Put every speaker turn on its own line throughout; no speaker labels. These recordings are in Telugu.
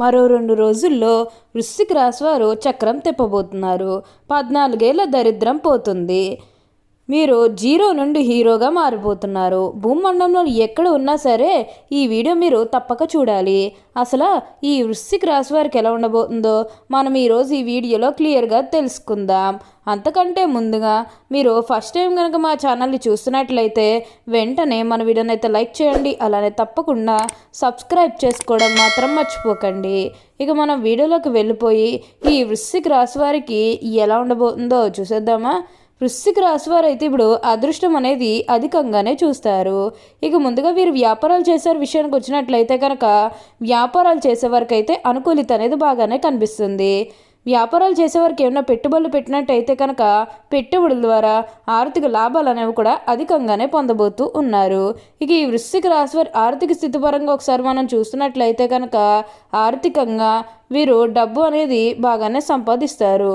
మరో రెండు రోజుల్లో వృశ్చిక రాశివారు చక్రం తిప్పబోతున్నారు. పద్నాలుగేళ్ళ దరిద్రం పోతుంది. మీరు జీరో నుండి హీరోగా మారిపోతున్నారు. భూమండంలో ఎక్కడ ఉన్నా సరే ఈ వీడియో మీరు తప్పక చూడాలి. అసలు ఈ వృశ్చిక రాశి వారికి ఎలా ఉండబోతుందో మనం ఈరోజు ఈ వీడియోలో క్లియర్గా తెలుసుకుందాం. అంతకంటే ముందుగా మీరు ఫస్ట్ టైం కనుక మా ఛానల్ని చూస్తున్నట్లయితే వెంటనే మన వీడియోని అయితే లైక్ చేయండి. అలానే తప్పకుండా సబ్స్క్రైబ్ చేసుకోవడం మాత్రం మర్చిపోకండి. ఇక మనం వీడియోలోకి వెళ్ళిపోయి ఈ వృశ్చిక రాశి వారికి ఎలా ఉండబోతుందో చూసేద్దామా? వృశ్చిక రాశి వారు అయితే ఇప్పుడు అదృష్టం అనేది అధికంగానే చూస్తారు. ఇక ముందుగా వీరు వ్యాపారాలు చేసే విషయానికి వచ్చినట్లయితే కనుక వ్యాపారాలు చేసేవారికి అయితే అనుకూలిత అనేది బాగానే కనిపిస్తుంది. వ్యాపారాలు చేసేవారికి ఏమైనా పెట్టుబడులు పెట్టినట్టయితే కనుక పెట్టుబడుల ద్వారా ఆర్థిక లాభాలు అనేవి కూడా అధికంగానే పొందబోతూ ఉన్నారు. ఇక ఈ వృశ్చిక రాశి వారి ఆర్థిక స్థితి పరంగా ఒకసారి మనం చూస్తున్నట్లయితే కనుక ఆర్థికంగా వీరు డబ్బు అనేది బాగానే సంపాదిస్తారు.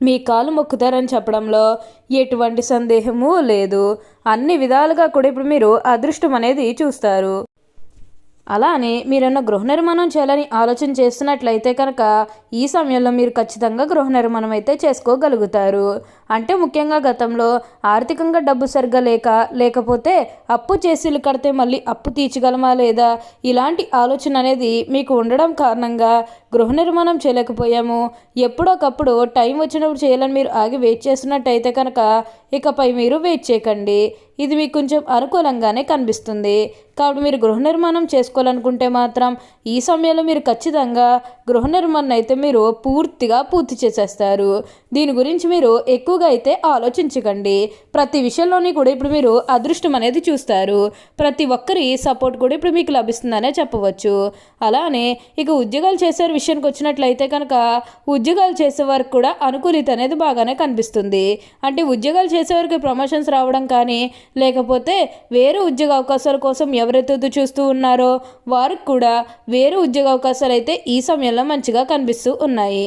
మీ కాలు మొక్కుతారని చెప్పడంలో ఎటువంటి సందేహము లేదు. అన్ని విధాలుగా కూడా ఇప్పుడు మీరు అదృష్టం అనేది చూస్తారు. అలానే మీరన్న గృహ నిర్మాణం చేయాలని ఆలోచన చేస్తున్నట్లయితే కనుక ఈ సమయంలో మీరు ఖచ్చితంగా గృహ నిర్మాణం అయితే చేసుకోగలుగుతారు. అంటే ముఖ్యంగా గతంలో ఆర్థికంగా డబ్బు సరిగ్గా లేక లేకపోతే అప్పు చేసి కడితే మళ్ళీ అప్పు తీర్చగలమా లేదా? ఇలాంటి ఆలోచన అనేది మీకు ఉండడం కారణంగా గృహ నిర్మాణం చేయలేకపోయాము. ఎప్పుడోకప్పుడు టైం వచ్చినప్పుడు చేయాలని మీరు ఆగి వెయిట్ చేస్తున్నట్టయితే కనుక ఇకపై మీరు వెయిట్ చేయకండి. ఇది మీకు కొంచెం అనుకూలంగానే కనిపిస్తుంది. కాబట్టి మీరు గృహ నిర్మాణం చేసుకోవాలనుకుంటే మాత్రం ఈ సమయంలో మీరు ఖచ్చితంగా గృహ నిర్మాణం అయితే మీరు పూర్తిగా పూర్తి చేసేస్తారు. దీని గురించి మీరు ఎక్కువ తప్పుగా అయితే ఆలోచించకండి. ప్రతి విషయంలోని కూడా ఇప్పుడు మీరు అదృష్టం అనేది చూస్తారు. ప్రతి ఒక్కరి సపోర్ట్ కూడా ఇప్పుడు మీకు లభిస్తుందనే చెప్పవచ్చు. అలానే ఇక ఉద్యోగాలు చేసే విషయానికి వచ్చినట్లయితే కనుక ఉద్యోగాలు చేసే వారికి కూడా అనుకూలిత అనేది బాగానే కనిపిస్తుంది. అంటే ఉద్యోగాలు చేసే వారికి ప్రమోషన్స్ రావడం కానీ లేకపోతే వేరే ఉద్యోగ అవకాశాల కోసం ఎవరైతే చూస్తూ ఉన్నారో వారికి కూడా వేరే ఉద్యోగ అవకాశాలు అయితే ఈ సమయంలో మంచిగా కనిపిస్తూ ఉన్నాయి.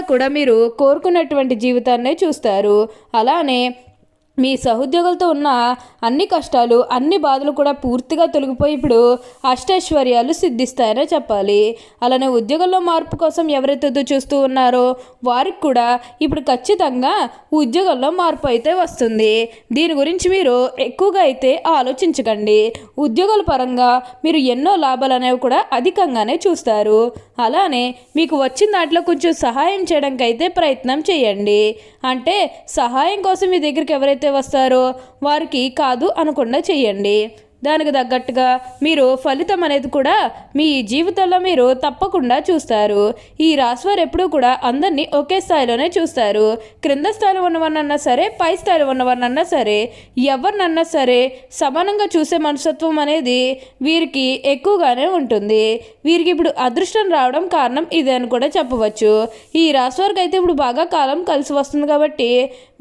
కూడా మీరు కోరుకున్నటువంటి జీవితాన్నే చూస్తారు. అలానే మీ సహోద్యోగులతో ఉన్న అన్ని కష్టాలు అన్ని బాధలు కూడా పూర్తిగా తొలగిపోయి ఇప్పుడు అష్టైశ్వర్యాలు సిద్ధిస్తాయనే చెప్పాలి. అలానే ఉద్యోగంలో మార్పు కోసం ఎవరైతే చూస్తూ ఉన్నారో వారికి కూడా ఇప్పుడు ఖచ్చితంగా ఉద్యోగంలో మార్పు అయితే వస్తుంది. దీని గురించి మీరు ఎక్కువగా అయితే ఆలోచించకండి. ఉద్యోగాల పరంగా మీరు ఎన్నో లాభాలు అనేవి కూడా అధికంగానే చూస్తారు. అలానే మీకు వచ్చిన దాంట్లో కొంచెం సహాయం చేయడానికి అయితే ప్రయత్నం చేయండి. అంటే సహాయం కోసం మీ దగ్గరికి ఎవరైతే వస్తారో వారికి కాదు అనకుండా చేయండి. దానికి తగ్గట్టుగా మీరు ఫలితం అనేది కూడా మీ జీవితంలో మీరు తప్పకుండా చూస్తారు. ఈ రాశివారు ఎప్పుడూ కూడా అందరినీ ఒకే స్థాయిలోనే చూస్తారు. క్రింద స్థాయిలో ఉన్నవారినన్నా సరే పై స్థాయిలో ఉన్నవారినన్నా సరే ఎవరినన్నా సరే సమానంగా చూసే మనస్తత్వం అనేది వీరికి ఎక్కువగానే ఉంటుంది. వీరికి ఇప్పుడు అదృష్టం రావడం కారణం ఇదే అని కూడా చెప్పవచ్చు. ఈ రాశివారికి అయితే ఇప్పుడు బాగా కాలం కలిసి వస్తుంది కాబట్టి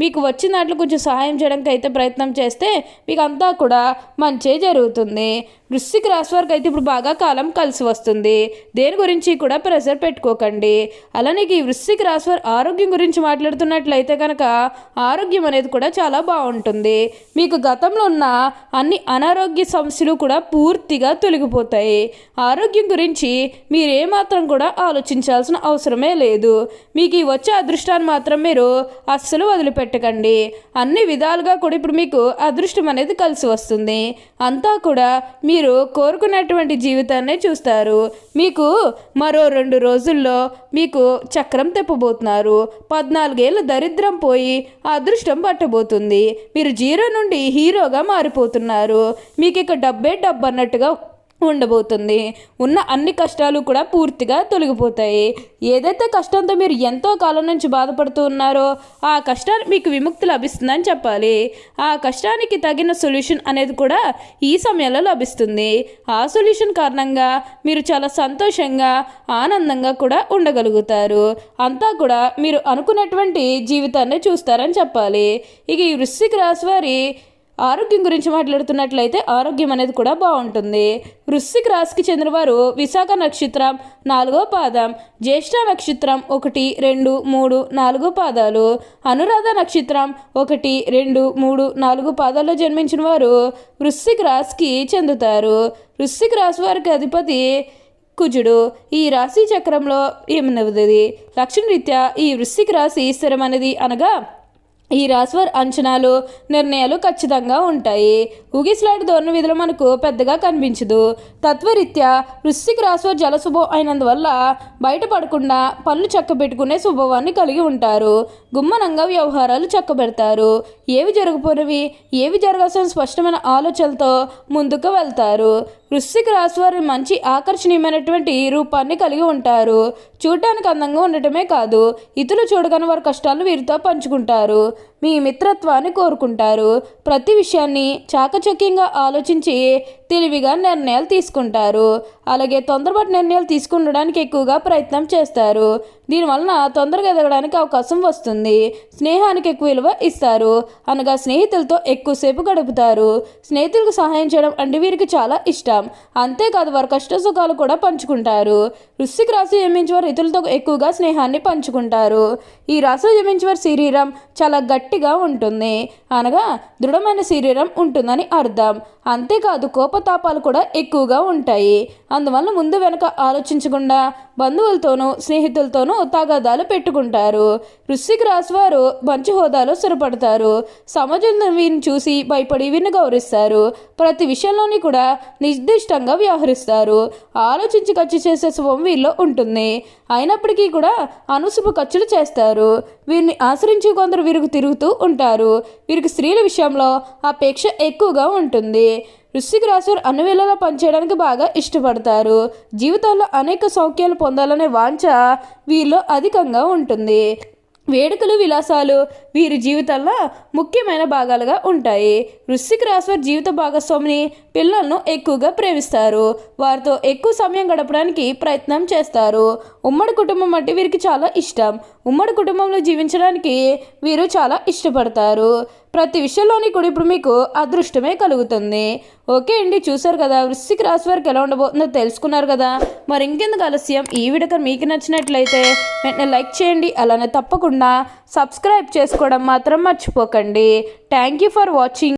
మీకు వచ్చిన దాంట్లో కొంచెం సహాయం చేయడానికి అయితే ప్రయత్నం చేస్తే మీకు అంతా కూడా మంచి జరుగుతుంది. జరుగుతుంది. వృశ్చిక రాశి వారికి అయితే ఇప్పుడు బాగా కాలం కలిసి వస్తుంది. దేని గురించి కూడా ప్రెషర్ పెట్టుకోకండి. అలానే ఈ వృశ్చిక రాశి వారి ఆరోగ్యం గురించి మాట్లాడుతున్నట్లయితే కనుక ఆరోగ్యం అనేది కూడా చాలా బాగుంటుంది. మీకు గతంలో ఉన్న అన్ని అనారోగ్య సమస్యలు కూడా పూర్తిగా తొలగిపోతాయి. ఆరోగ్యం గురించి మీరేమాత్రం కూడా ఆలోచించాల్సిన అవసరమే లేదు. మీకు ఈ వచ్చే అదృష్టాన్ని మాత్రం మీరు అస్సలు వదిలిపెట్టకండి. అన్ని విధాలుగా కూడా ఇప్పుడు మీకు అదృష్టం అనేది కలిసి వస్తుంది. అంతా కూడా మీ మీరు కోరుకున్నటువంటి జీవితాన్నే చూస్తారు. మీకు మరో రెండు రోజుల్లో మీకు చక్రం తెప్పబోతున్నారు. పద్నాలుగేళ్ళ దరిద్రం పోయి అదృష్టం పట్టబోతుంది. మీరు జీరో నుండి హీరోగా మారిపోతున్నారు. మీకు ఇక డబ్బే డబ్బు అన్నట్టుగా ఉండబోతుంది. ఉన్న అన్ని కష్టాలు కూడా పూర్తిగా తొలగిపోతాయి. ఏదైతే కష్టంతో మీరు ఎంతో కాలం నుంచి బాధపడుతూ ఉన్నారో ఆ కష్టానికి మీకు విముక్తి లభిస్తుందని చెప్పాలి. ఆ కష్టానికి తగిన సొల్యూషన్ అనేది కూడా ఈ సమయంలో లభిస్తుంది. ఆ సొల్యూషన్ కారణంగా మీరు చాలా సంతోషంగా ఆనందంగా కూడా ఉండగలుగుతారు. అంతా కూడా మీరు అనుకున్నటువంటి జీవితాన్ని చూస్తారని చెప్పాలి. ఇక ఈ వృశ్చిక రాశి వారి ఆరోగ్యం గురించి మాట్లాడుతున్నట్లయితే ఆరోగ్యం అనేది కూడా బాగుంటుంది. వృశ్చిక రాశికి చెందినవారు విశాఖ నక్షత్రం నాలుగో పాదం జ్యేష్ఠ నక్షత్రం ఒకటి రెండు మూడు నాలుగు పాదాలు. అనురాధ నక్షత్రం ఒకటి రెండు మూడు నాలుగు పాదాల్లో జన్మించిన వారు వృశ్చిక రాశికి చెందుతారు. వృశ్చిక రాశి వారికి అధిపతి కుజుడు. ఈ రాశి చక్రంలో ఏమనవుతుంది లక్షణరీత్యా ఈ వృశ్చిక రాశి స్థిరమనేది అనగా ఈ రాశివారి అంచనాలు నిర్ణయాలు ఖచ్చితంగా ఉంటాయి. ఊగిసలాడి ధోరణి విధులు మనకు పెద్దగా కనిపించదు. తత్వరీత్యా వృశ్చిక రాశివారి జలశుభం అయినందువల్ల బయటపడకుండా పనులు చక్కబెట్టుకునే శుభవాన్ని కలిగి ఉంటారు. గుమ్మనంగా వ్యవహారాలు చక్కబెడతారు. ఏవి జరగపోయినవి ఏవి జరగాల్సిన స్పష్టమైన ఆలోచనలతో ముందుకు వెళ్తారు. వృశ్చిక రాశి వారి మంచి ఆకర్షణీయమైనటువంటి రూపాన్ని కలిగి ఉంటారు. చూడటానికి అందంగా ఉండటమే కాదు ఇతరులు చూడగానే వారి కష్టాలను వీరితో పంచుకుంటారు. మీ మిత్రత్వాన్ని కోరుకుంటారు. ప్రతి విషయాన్ని చాకచక్యంగా ఆలోచించి తెలివిగా నిర్ణయాలు తీసుకుంటారు. అలాగే తొందరపాటు నిర్ణయాలు తీసుకుండడానికి ఎక్కువగా ప్రయత్నం చేస్తారు. దీనివలన తొందరగా ఎదగడానికి అవకాశం వస్తుంది. స్నేహానికి ఎక్కువ విలువ ఇస్తారు. అనగా స్నేహితులతో ఎక్కువసేపు గడుపుతారు. స్నేహితులకు సహాయం చేయడం అంటే వీరికి చాలా ఇష్టం. అంతేకాదు వారు కష్ట సుఖాలు కూడా పంచుకుంటారు. వృశ్చిక రాశి జమించేవారు ఇతరులతో ఎక్కువగా స్నేహాన్ని పంచుకుంటారు. ఈ రాశిలో జమించేవారి శరీరం చాలా గట్టిగా ఉంటుంది. అనగా దృఢమైన శరీరం ఉంటుందని అర్థం. అంతేకాదు కోపతాపాలు కూడా ఎక్కువగా ఉంటాయి. అందువల్ల ముందు వెనక ఆలోచించకుండా బంధువులతోనూ స్నేహితులతోనూ తగాదాలు పెట్టుకుంటారు. వృశ్చిక రాశి వారు మంచి హోదాలో స్థిరపడతారు. సమాజం వీరిని చూసి భయపడి వీరిని గౌరవిస్తారు. ప్రతి విషయంలోని కూడా నిర్దిష్టంగా వ్యవహరిస్తారు. ఆలోచించి ఖర్చు చేసే శుభం వీరిలో ఉంటుంది. అయినప్పటికీ కూడా అనుసుపు ఖర్చులు చేస్తారు. వీరిని ఆశ్రయించి కొందరు వీరికి తిరుగుతూ ఉంటారు. వీరికి స్త్రీల విషయంలో అపేక్ష ఎక్కువగా ఉంటుంది. వృశ్చిక రాశివారు అన్ని వేళలా పనిచేయడానికి బాగా ఇష్టపడతారు. జీవితంలో అనేక సౌఖ్యాలు పొందాలనే వాంఛ వీరిలో అధికంగా ఉంటుంది. వేడుకలు విలాసాలు వీరి జీవితంలో ముఖ్యమైన భాగాలుగా ఉంటాయి. వృశ్చిక రాశివారి జీవిత భాగస్వామిని పిల్లలను ఎక్కువగా ప్రేమిస్తారు. వారితో ఎక్కువ సమయం గడపడానికి ప్రయత్నం చేస్తారు. ఉమ్మడి కుటుంబం అంటే వీరికి చాలా ఇష్టం. ఉమ్మడి కుటుంబంలో జీవించడానికి వీరు చాలా ఇష్టపడతారు. ప్రతి విషయంలోని కూడా ఇప్పుడు మీకు అదృష్టమే కలుగుతుంది. ఓకే అండి చూసారు కదా వృశ్చిక రాశి వారికి ఎలా ఉండబోతుందో తెలుసుకున్నారు కదా. మరి ఇంకెందుకు ఆలస్యం? ఈ వీడియో మీకు నచ్చినట్లయితే వెంటనే లైక్ చేయండి అలానే తప్పకుండా సబ్స్క్రైబ్ చేసుకోవడం మాత్రం మర్చిపోకండి. Thank you for watching.